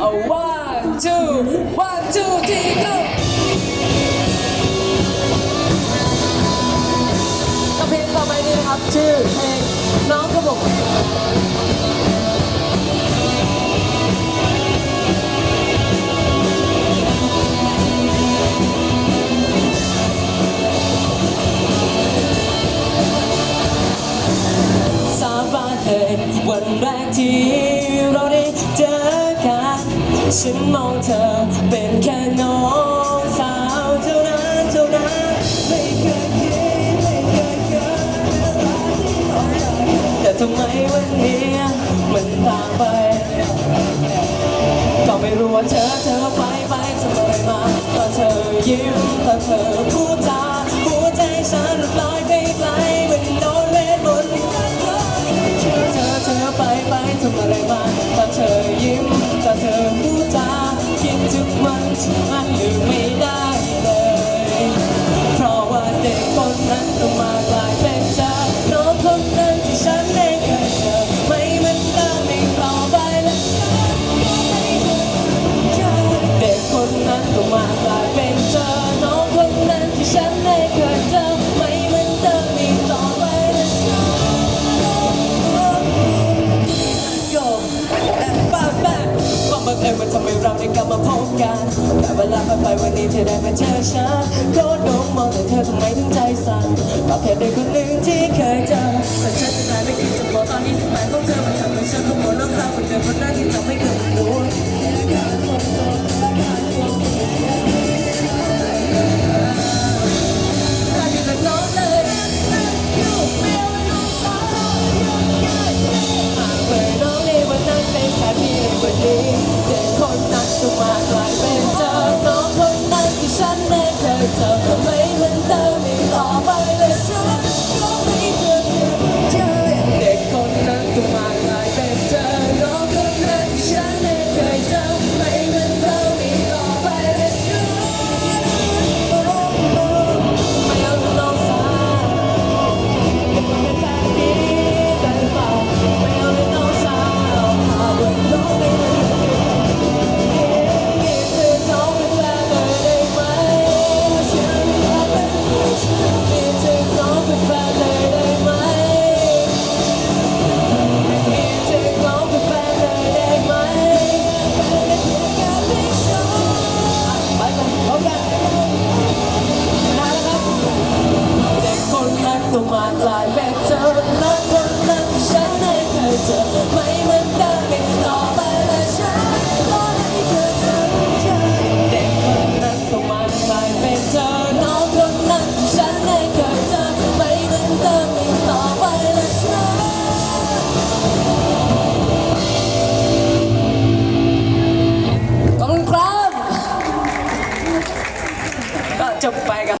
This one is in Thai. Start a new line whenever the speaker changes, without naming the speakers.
เอา one two one two three go กับเพลงต่อไปนี้นะครับชื่อเพลงน้องกระบอกสาบานเลยวันแรกที่ ฉันมองเธอเป็นแค่น้องสาวเท่านั้นเท่านั้นไม่เคยคิดไม่เคยเกิดวลาที่เราแต่ทำไมวันนี้มันต่างไป ก็ไม่รู้ว่าเธอเธอไปไปทำอะไรมาตอนเธอยิ้มตอนเธอพูดจาหัวใจฉันลอย ไม่เราได้กลับมาพบกัน แต่เวลาผ่านไปวันนี้เธอได้มาเจอฉันโคตรโดมมองแต่เธอทำไมถึงใจสั่นก็แค่เด็กคนหนึ่งที่เคยเจอแต่ฉันจะกลายเป็นคิดจะบอกตอนนี้สมัยของเธอมันทำให้ฉันต้องหัวเราะเศร้าเหมือนเดิม กันพบกันมาแล้วครับเด็กคนนั้นต้องมากลายเป็นเธอนั้นคน